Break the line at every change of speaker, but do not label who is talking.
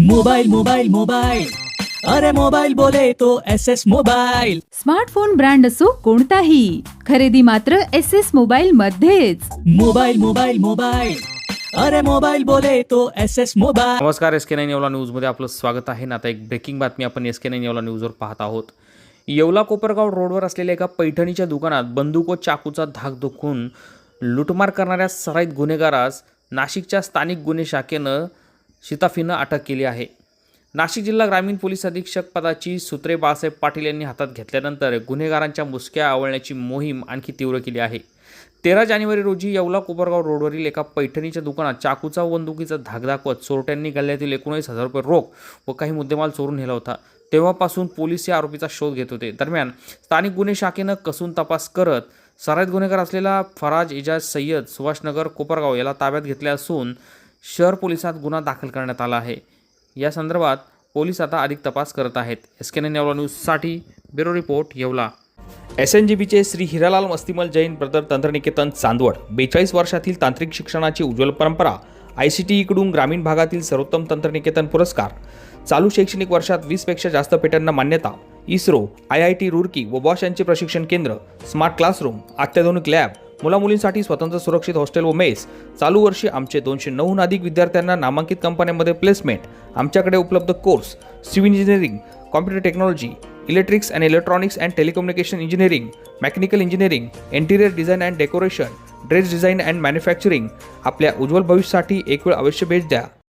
Mobile mobile mobile. अरे mobile बोले तो S S mobile.
Smartphone brand असो कोणताही खरेदी मात्र एस एस मोबाईल मध्येच।
Mobile mobile mobile. अरे मोबाइल बोले तो एस एस मोबाइल।
नमस्कार एस के नाईन येवला न्यूजमध्ये आपलं स्वागत आहे ना आता एक ब्रेकिंग बातमी आपण एस के नाईन येवला न्यूजवर पाहत आहोत. येवला कोपरगाव रोडवर असलेल्या एका पैठणीच्या दुकानात बंदूक व चाकूचा धाक दुखून लुटमार करणाऱ्या सराईत गुन्हेगारास नाशिकच्या स्थानिक गुन्हे शाखेनं शिताफीनं अटक केली आहे. नाशिक जिल्हा ग्रामीण पोलीस अधीक्षक पदाची सूत्रे बाळासाहेब पाटील यांनी हातात घेतल्यानंतर गुन्हेगारांच्या मुसक्या आवळण्याची मोहीम आणखी तीव्र केली आहे. तेरा जानेवारी रोजी येवला कोपरगाव रोडवरील एका पैठणीच्या दुकानात चाकूचा बंदुकीचा धाक दाखवत चोरट्यांनी गल्ल्यातील एकोणीस हजार रुपये रोख व काही मुद्देमाल चोरून नेला होता. तेव्हापासून पोलीस या आरोपीचा शोध घेत होते. दरम्यान स्थानिक गुन्हे शाखेनं कसून तपास करत सराईत गुन्हेगार असलेला फराज इजाज सय्यद सुभाषनगर कोपरगाव याला ताब्यात घेतले असून शहर पोलिसात गुन्हा दाखल करण्यात आला आहे. या संदर्भात पोलीस आता अधिक तपास करत आहेत. एस के येवला न्यूजसाठी bureau report Yeola. S N J बीचे श्री हिरालाल मस्तिमल जैन ब्रदर तंत्रनिकेतन चांदवड बेचाळीस वर्षातील तांत्रिक शिक्षणाची उज्ज्वल परंपरा आय सी टी ईकडून ग्रामीण भागातील सर्वोत्तम तंत्रनिकेतन पुरस्कार चालू शैक्षणिक वर्षात वीसपेक्षा जास्त पेटांना मान्यता ISRO I I T Roorkee व बॉश यांचे प्रशिक्षण केंद्र स्मार्ट क्लासरूम अत्याधुनिक लॅब मुलामुलींसाठी स्वतंत्र सुरक्षित हॉस्टेल व मेस. चालू वर्षी आमचे दोनशे नऊहून अधिक विद्यार्थ्यांना नामांकित कंपन्यांमध्ये प्लेसमेंट आमच्याकडे उपलब्ध course civil engineering computer technology electrics and electronics and telecommunication engineering mechanical engineering interior design and decoration dress design and manufacturing आपल्या उज्ज्वल भविष्यासाठी एक वेळ अवश्य भेट द्या.